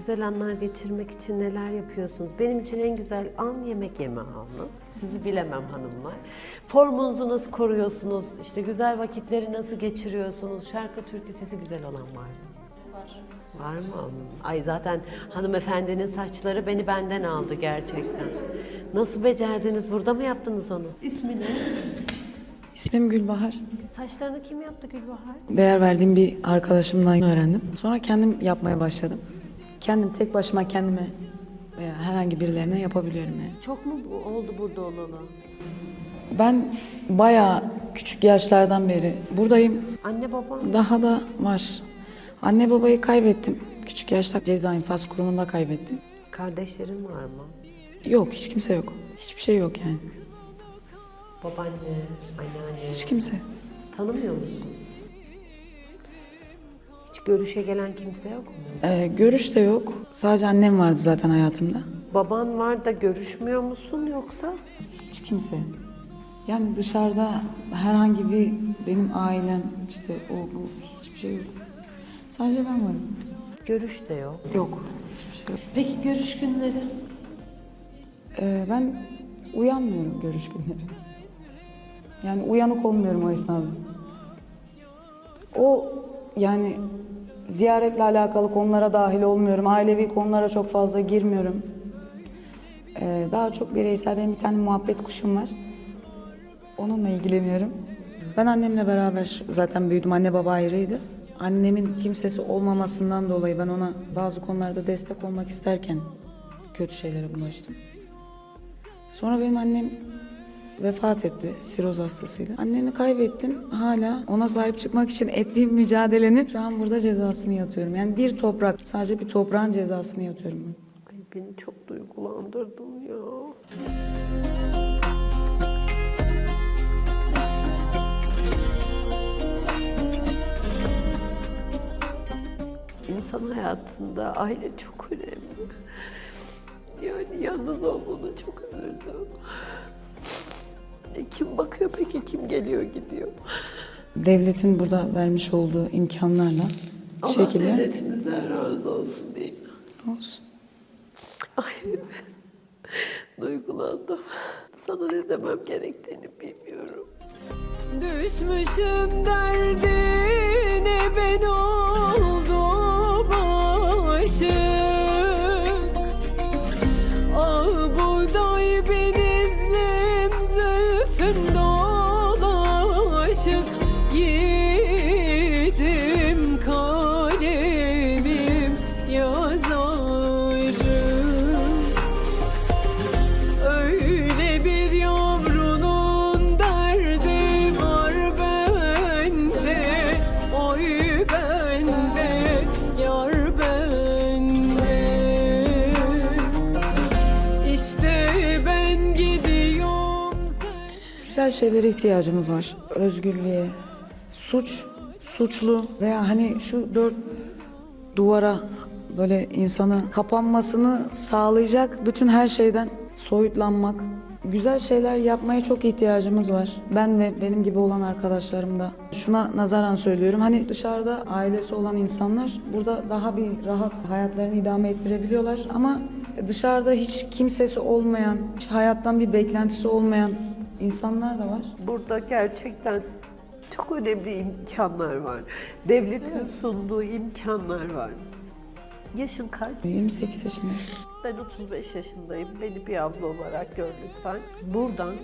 Güzel anlar geçirmek için neler yapıyorsunuz? Benim için en güzel an yemek yeme anı. Sizi bilemem hanımlar. Formunuzu nasıl koruyorsunuz? İşte güzel vakitleri nasıl geçiriyorsunuz? Şarkı türkü sesi güzel olan var mı? Var mı? Ay zaten hanımefendinin saçları beni benden aldı gerçekten. Nasıl becerdiniz? Burada mı yaptınız onu? İsmi ne? İsmim Gülbahar. Saçlarını kim yaptı Gülbahar? Değer verdiğim bir arkadaşımdan öğrendim. Sonra kendim yapmaya başladım. Kendim tek başıma kendime veya herhangi birilerine yapabiliyorum yani. Çok mu bu- oldu burada olalı? Ben bayağı küçük yaşlardan beri buradayım. Anne baban Daha da var. Anne babayı kaybettim. Küçük yaşta ceza infaz kurumunda kaybettim. kardeşlerin var mı? Yok hiç kimse yok. Hiçbir şey yok yani. Babaanne, anneanne. Hiç kimse. Tanımıyor musun? Hiç görüşe gelen kimse yok mu? Ee, görüş de yok. Sadece annem vardı zaten hayatımda. Baban var da görüşmüyor musun yoksa? Hiç kimse. Yani dışarıda herhangi bir benim ailem işte o bu hiçbir şey yok. Sadece ben varım. Görüş de yok. Yok. Hiçbir şey yok. Peki görüş günleri? Ee, ben uyanmıyorum görüş günleri. Yani uyanık olmuyorum o esnada. O yani ziyaretle alakalı konulara dahil olmuyorum. Ailevi konulara çok fazla girmiyorum. Ee, daha çok bireysel benim bir tane muhabbet kuşum var. Onunla ilgileniyorum. Ben annemle beraber zaten büyüdüm. Anne baba ayrıydı. Annemin kimsesi olmamasından dolayı ben ona bazı konularda destek olmak isterken kötü şeylere bulaştım. Sonra benim annem vefat etti siroz hastasıyla. Annemi kaybettim. Hala ona sahip çıkmak için ettiğim mücadelenin şu an burada cezasını yatıyorum. Yani bir toprak, sadece bir toprağın cezasını yatıyorum ben. Beni çok duygulandırdın ya. İnsan hayatında aile çok önemli. Yani yalnız olmanı çok üzüldüm. E, kim bakıyor peki kim geliyor gidiyor? Devletin burada vermiş olduğu imkanlarla bir Allah şekilde devletimizden razı olsun diyeyim. olsun. Ay duygulandım. Sana ne demem gerektiğini bilmiyorum. Düşmüşüm derdine ben oldum aşık Güzel şeylere ihtiyacımız var. Özgürlüğe, suç, suçlu veya hani şu dört duvara böyle insanı kapanmasını sağlayacak bütün her şeyden soyutlanmak. Güzel şeyler yapmaya çok ihtiyacımız var. Ben ve benim gibi olan arkadaşlarım da. Şuna nazaran söylüyorum. Hani dışarıda ailesi olan insanlar burada daha bir rahat hayatlarını idame ettirebiliyorlar. Ama dışarıda hiç kimsesi olmayan, hiç hayattan bir beklentisi olmayan insanlar da var. Burada gerçekten çok önemli imkanlar var. Devletin sunduğu imkanlar var. Yaşın kaç? 28 yaşındayım. Ben 35 yaşındayım. Beni bir abla olarak gör lütfen. Buradan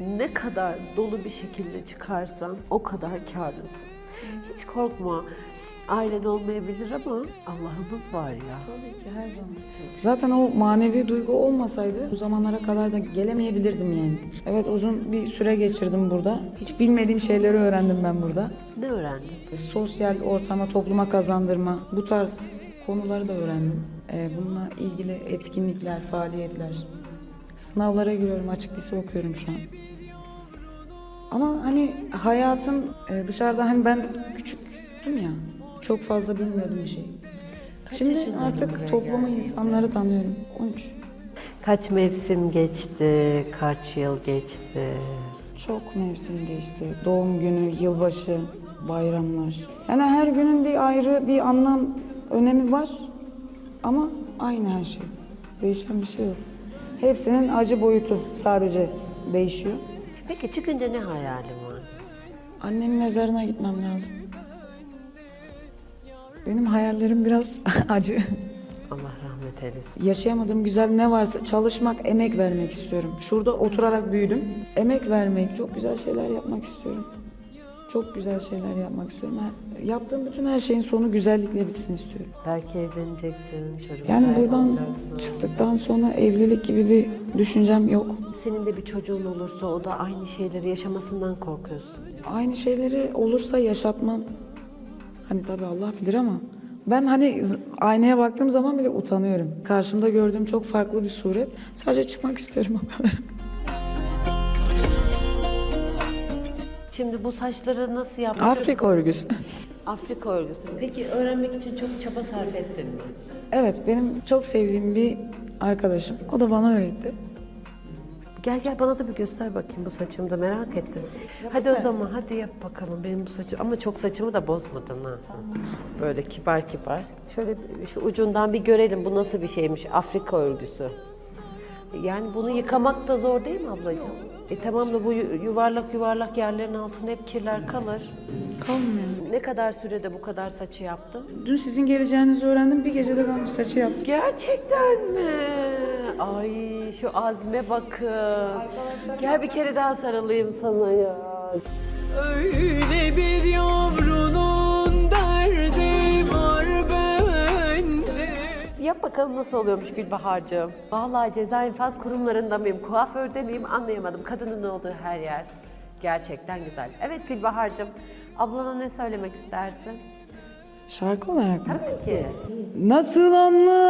ne kadar dolu bir şekilde çıkarsan o kadar karlısın. Hiç korkma. Ailen olmayabilir ama Allah'ımız var ya. Tabii ki her zaman. Zaten o manevi duygu olmasaydı bu zamanlara kadar da gelemeyebilirdim yani. Evet uzun bir süre geçirdim burada. Hiç bilmediğim şeyleri öğrendim ben burada. Ne öğrendin? Sosyal ortama, topluma kazandırma bu tarz konuları da öğrendim. Ee, bununla ilgili etkinlikler, faaliyetler. Sınavlara giriyorum, açık lise okuyorum şu an. Ama hani hayatın e, dışarıda hani ben küçüktüm ya. Çok fazla bilmiyordum bir şey. Şimdi yaşındaydın buraya artık toplumu, geldiğinde? insanları tanıyorum. 13. Kaç mevsim geçti, kaç yıl geçti. Çok mevsim geçti. Doğum günü, yılbaşı, bayramlar. Yani her günün bir ayrı bir anlam, önemi var. ama aynı her şey. Değişen bir şey yok. Hepsinin acı boyutu sadece değişiyor. Peki çıkınca ne hayalin var? Annemin mezarına gitmem lazım. Benim hayallerim biraz acı. Allah rahmet eylesin. Yaşayamadığım güzel ne varsa çalışmak, emek vermek istiyorum. Şurada oturarak büyüdüm. Emek vermek, çok güzel şeyler yapmak istiyorum. Çok güzel şeyler yapmak istiyorum. Her- yaptığım bütün her şeyin sonu güzellikle bitsin istiyorum. Belki evleneceksin, çocuk Yani buradan olacaksın. çıktıktan sonra evlilik gibi bir düşüncem yok. Senin de bir çocuğun olursa o da aynı şeyleri yaşamasından korkuyorsun. Aynı şeyleri olursa yaşatmam. Hani tabii Allah bilir ama ben hani aynaya baktığım zaman bile utanıyorum. Karşımda gördüğüm çok farklı bir suret. Sadece çıkmak istiyorum o kadar. Şimdi bu saçları nasıl yaptın? Afrika örgüsü. Afrika örgüsü. Peki öğrenmek için çok çaba sarf ettin mi? Evet benim çok sevdiğim bir arkadaşım. O da bana öğretti. Gel gel bana da bir göster bakayım bu saçımı da merak ettim. hadi o zaman hadi yap bakalım benim bu saçım. Ama çok saçımı da bozmadın ha. Böyle kibar kibar. Şöyle şu ucundan bir görelim bu nasıl bir şeymiş Afrika örgüsü. Yani bunu yıkamak da zor değil mi ablacığım? E tamam da bu yu- yuvarlak yuvarlak yerlerin altında hep kirler kalır. Kalmıyor. Ne kadar sürede bu kadar saçı yaptın? Dün sizin geleceğinizi öğrendim. Bir gecede ben bu saçı yaptım. Gerçekten mi? Ay şu azme bakın. Gel bir kere daha sarılayım sana ya. Öyle bir yavrunun Yap bakalım nasıl oluyormuş Gülbahar'cığım. Vallahi ceza infaz kurumlarında mıyım, kuaförde miyim anlayamadım. Kadının olduğu her yer gerçekten güzel. Evet Gülbahar'cığım, ablana ne söylemek istersin? Şarkı olarak mı? Tabii ki. Nasıl anlatayım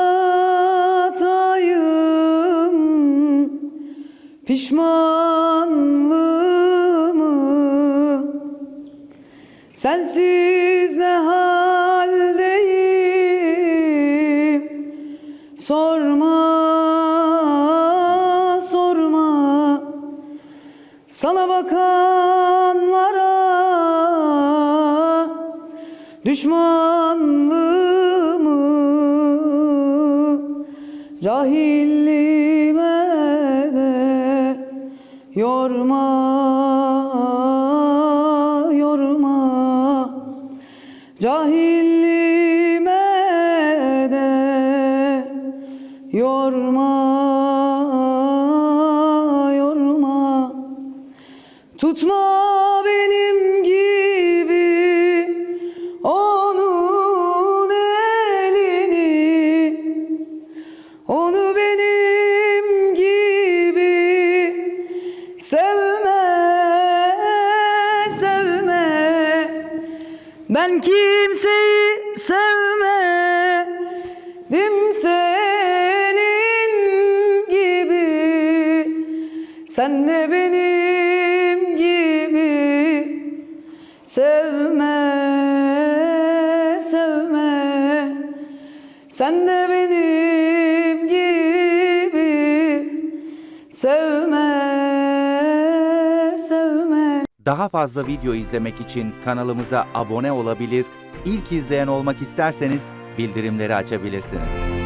pişmanlığımı Sensiz ne haldeyim Sana bakanlara düşmanlığımı cahilliğime de yorma yorma. Cahilliğime Tutma benim gibi onun elini. Onu benim gibi sevme sevme. Ben kimseyi sevmedim senin gibi. Sen de benim sevme sevme. Sen de benim gibi. Sevme sevme. Daha fazla video izlemek için kanalımıza abone olabilir, ilk izleyen olmak isterseniz bildirimleri açabilirsiniz.